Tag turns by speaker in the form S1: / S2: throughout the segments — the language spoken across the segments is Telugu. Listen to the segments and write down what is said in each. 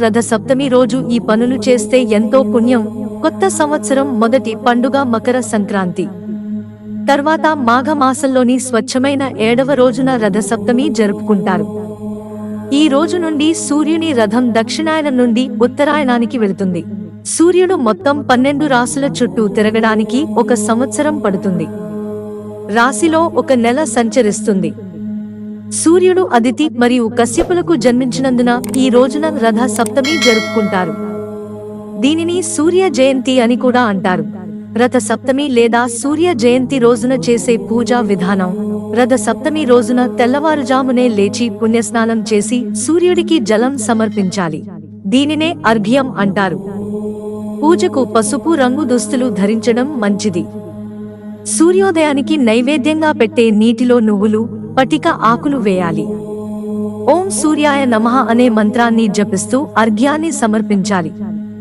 S1: రథ సప్తమి రోజు ఈ పనులు చేస్తే ఎంతో పుణ్యం. కొత్త సంవత్సరం మొదటి పండుగ మకర సంక్రాంతి. తర్వాత మాఘ మాసంలోని స్వచ్ఛమైన ఏడవ రోజున రథ సప్తమి జరుపుకుంటారు. ఈ రోజు నుండి సూర్యుని రథం దక్షిణాయనం నుండి ఉత్తరాయణానికి వెళుతుంది. సూర్యుడు మొత్తం పన్నెండు రాసుల చుట్టూ తిరగడానికి ఒక సంవత్సరం పడుతుంది. రాశిలో ఒక నెల సంచరిస్తుంది. సూర్యుడు అదితి మరియు కశ్యపులకు జన్మించినందున ఈ రోజున రథ సప్తమి జరుపుకుంటారు. దీనిని సూర్య జయంతి అని కూడా అంటారు. రథ సప్తమి లేదా సూర్య జయంతి రోజున చేసే పూజా విధానం. రథ సప్తమి రోజున తెల్లవారుజామునే లేచి పుణ్యస్నానం చేసి సూర్యుడికి జలం సమర్పించాలి. దీనినే అర్ఘ్యం అంటారు. పూజకు పసుపు రంగు దుస్తులు ధరించడం మంచిది. సూర్యోదయానికి నైవేద్యంగా పెట్టే నీటిలో నువ్వులు పటిక ఆకులు వేయాలి. ఓం సూర్యాయ నమః అనే మంత్రాన్ని జపిస్తూ అర్ఘ్యాన్ని సమర్పించాలి.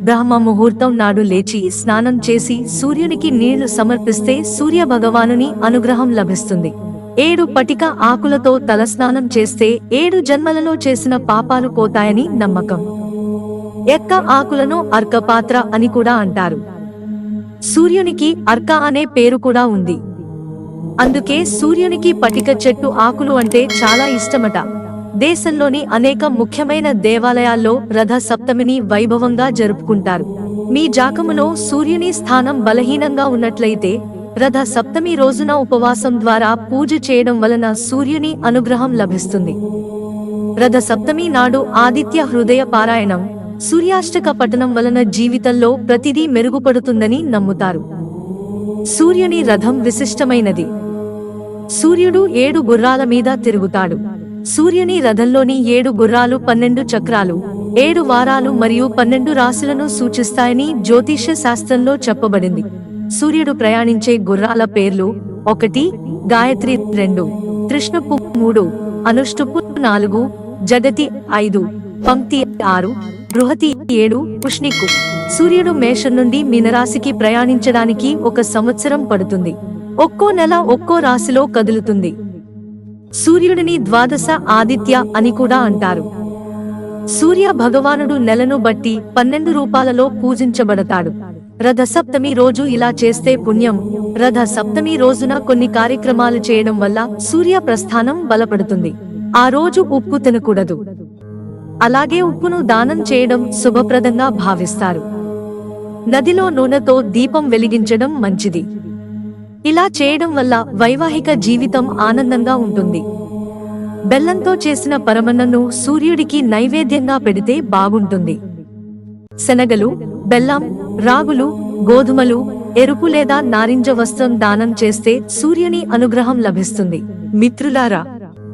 S1: బ్రహ్మ ముహూర్తం నాడు లేచి స్నానం చేసి సూర్యునికి నీళ్ళు సమర్పిస్తే సూర్య భగవానుని అనుగ్రహం లభిస్తుంది. ఏడు పటిక ఆకులతో తలస్నానం చేస్తే ఏడు జన్మలలో చేసిన పాపాలు పోతాయని నమ్మకం. ఎక్క ఆకులను అర్కపాత్ర అని కూడా అంటారు. సూర్యునికి అర్క అనే పేరు కూడా ఉంది. అందుకే సూర్యునికి పటిక చెట్టు ఆకులు అంటే చాలా ఇష్టమట. దేశంలోని అనేక ముఖ్యమైన దేవాలయాల్లో రథ సప్తమిని వైభవంగా జరుపుకుంటారు. మీ జాకములో సూర్యుని స్థానం బలహీనంగా ఉన్నట్లయితే రథ సప్తమి రోజున ఉపవాసం ద్వారా పూజ చేయడం వలన సూర్యుని అనుగ్రహం లభిస్తుంది. రథ సప్తమి నాడు ఆదిత్య హృదయ పారాయణం సూర్యాష్టక పఠనం వలన జీవితంలో ప్రతిదీ మెరుగుపడుతుందని నమ్ముతారు. సూర్యుని రథం విశిష్టమైనది. సూర్యుడు ఏడు గుర్రాల మీద తిరుగుతాడు. సూర్యుని రథంలోని ఏడు గుర్రాలు పన్నెండు చక్రాలు ఏడు వారాలు మరియు పన్నెండు రాశులను సూచిస్తాయని జ్యోతిష్య శాస్త్రంలో చెప్పబడింది. సూర్యుడు ప్రయాణించే గుర్రాల పేర్లు ఒకటి గాయత్రి రెండు కృష్ణపు మూడు అనుష్టుపు నాలుగు జగతి ఐదు పంక్తి ఆరు బృహతి ఏడు పుష్ణికు సూర్యుడు మేషం నుండి మీనరాశికి ప్రయాణించడానికి ఒక సంవత్సరం పడుతుంది. ఒక్కో నెల ఒక్కో రాశిలో కదులుతుంది. సూర్యుడిని ద్వాదశ ఆదిత్య అని కూడా అంటారు. సూర్య భగవానుడు నెలను బట్టి పన్నెండు రూపాలలో పూజించబడతాడు. రథ సప్తమి రోజు ఇలా చేస్తే పుణ్యం. రథ సప్తమి రోజున కొన్ని కార్యక్రమాలు చేయడం వల్ల సూర్య ప్రస్థానం బలపడుతుంది. ఆ రోజు ఉప్పు తినకూడదు. అలాగే ఉప్పును దానం చేయడం శుభప్రదంగా భావిస్తారు. నదిలో నూనెతో దీపం వెలిగించడం మంచిది. ఇలా చేయడం వల్ల వైవాహిక జీవితం ఆనందంగా ఉంటుంది. బెల్లంతో చేసిన పరమన్నను సూర్యుడికి నైవేద్యంగా పెడితే బాగుంటుంది. శనగలు బెల్లం రాగులు గోధుమలు ఎరుపు లేదా నారింజ వస్త్రం దానం చేస్తే సూర్యుని అనుగ్రహం లభిస్తుంది. మిత్రులారా